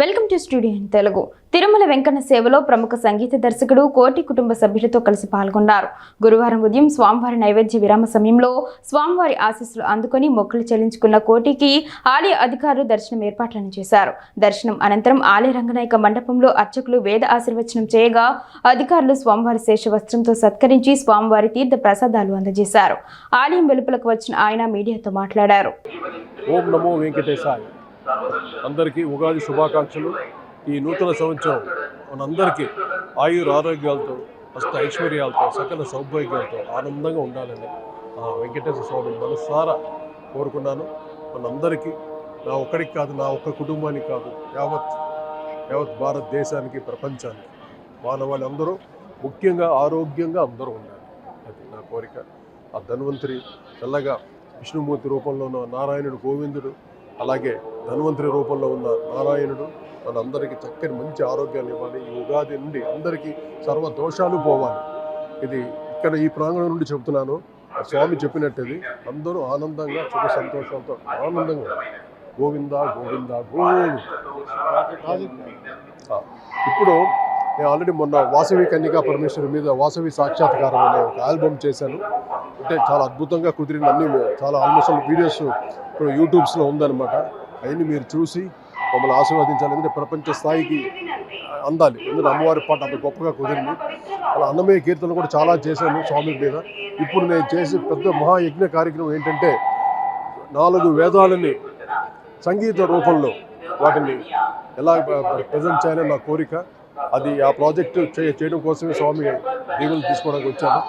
Welcome to studio Telugu. Tirumala Venkanna సేవలో ప్రముఖ సంగీత దర్శకుడు కోటి కుటుంబ సభ్యులతో కలిసి పాల్గొన్నారు. గురువారం ఉదయం స్వామివారి నైవేద్య విరామ సమయంలో స్వామివారి ఆశీస్సులు అందుకొని మొక్కులు చెల్లించుకున్న కోటికి ఆలయ అధికారులు దర్శనం ఏర్పాట్లను చేశారు. దర్శనం అనంతరం ఆలయ రంగనాయక మండపంలో అర్చకులు వేద ఆశీర్వచనం చేయగా అధికారులు స్వామివారి శేష వస్త్రంతో సత్కరించి స్వామివారి తీర్థ ప్రసాదాలు అందజేశారు. ఆలయం వెలుపలకు వచ్చిన ఆయన మీడియాతో మాట్లాడారు. ఓం నమో వెంకటేశాయ. అందరికీ ఉగాది శుభాకాంక్షలు. ఈ నూతన సంవత్సరం మనందరికీ ఆయుర ఆరోగ్యాలతో అష్ట ఐశ్వర్యాలతో సకల సౌభాగ్యాలతో ఆనందంగా ఉండాలని ఆ వెంకటేశ్వర స్వామి మనసారా కోరుకున్నాను. మనందరికీ నా ఒక్కడికి కాదు నా ఒక్క కుటుంబానికి కాదు యావత్ యావత్ భారతదేశానికి ప్రపంచానికి మానవాళి ముఖ్యంగా ఆరోగ్యంగా అందరూ ఉండాలి అది నా కోరిక. ఆ ధన్వంతరి చల్లగా విష్ణుమూర్తి రూపంలో ఉన్న నారాయణుడు గోవిందుడు అలాగే ధన్వంతరి రూపంలో ఉన్న నారాయణుడు మనందరికీ చక్కని మంచి ఆరోగ్యాన్ని ఇవ్వాలి. ఈ ఉగాది నుండి అందరికీ సర్వ దోషాలు పోవాలి. ఇది ఇక్కడ ఈ ప్రాంగణం నుండి చెబుతున్నాను. ఆ స్వామి చెప్పినట్టుంది అందరూ ఆనందంగా సుఖ సంతోషంతో ఆనందంగా గోవింద గోవింద గోవింద. ఇప్పుడు నేను ఆల్రెడీ మొన్న వాసవి కన్యకా పరమేశ్వరి మీద వాసవి సాక్షాత్కారం అనే ఒక ఆల్బమ్ చేశాను. అంటే చాలా అద్భుతంగా కుదిరిన అన్ని చాలా ఆల్మోస్ట్ వీడియోస్ ఇప్పుడు యూట్యూబ్స్లో ఉందన్నమాట. అవన్నీ మీరు చూసి మమ్మల్ని ఆశీర్వదించాలి. ఎందుకంటే ప్రపంచ స్థాయికి అందాలి. ఎందుకంటే అమ్మవారి పాట అంత గొప్పగా కుదిరింది. అలా అన్నమయ్య కీర్తనలు కూడా చాలా చేశాను స్వామి మీద. ఇప్పుడు నేను చేసే పెద్ద మహాయజ్ఞ కార్యక్రమం ఏంటంటే నాలుగు వేదాలని సంగీత రూపంలో వాటిని ఎలా ప్రజెంట్ చేయాలని నా కోరిక. అది ఆ ప్రాజెక్టు చేయడం కోసమే స్వామి దీవులు తీసుకోవడానికి వచ్చాను.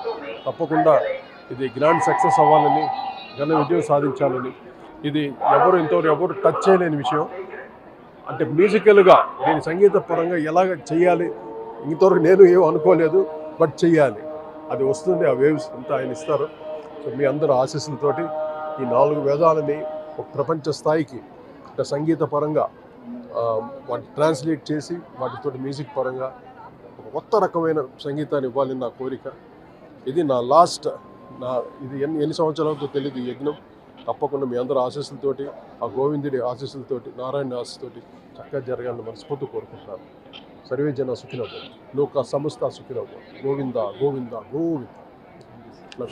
తప్పకుండా ఇది గ్రాండ్ సక్సెస్ అవ్వాలని ఘన విజయం సాధించాలని. ఇది ఎవరు ఇంతవరకు ఎవరు టచ్ చేయలేని విషయం. అంటే మ్యూజికల్గా నేను సంగీత పరంగా ఎలాగ చేయాలి ఇంతవరకు నేను ఏం అనుకోలేదు బట్ చెయ్యాలి అది వస్తుంది ఆ వేవ్స్ అంతా ఆయన ఇస్తారు. సో మీ అందరు ఆశీస్సులతోటి ఈ నాలుగు వేదాలని ఒక ప్రపంచ స్థాయికి అంటే సంగీత పరంగా వాటి ట్రాన్స్లేట్ చేసి వాటితోటి మ్యూజిక్ పరంగా ఒక కొత్త రకమైన సంగీతాన్ని ఇవ్వాలని నా కోరిక. ఇది నా లాస్ట్ నా ఇది ఎన్ని ఎన్ని సంవత్సరాలతో తెలియదు ఈ యజ్ఞం. తప్పకుండా మీ అందరి ఆశీస్సులతోటి ఆ గోవిందుడి ఆశీస్సులతోటి నారాయణ ఆశీస్సులతోటి చక్కగా జరగాలని మనస్ఫూర్తి కోరుకుంటున్నాను. సర్వే జన సుఖినవ్వు లోక సమస్త సుఖినవ్వు గోవింద గోవింద గోవింద.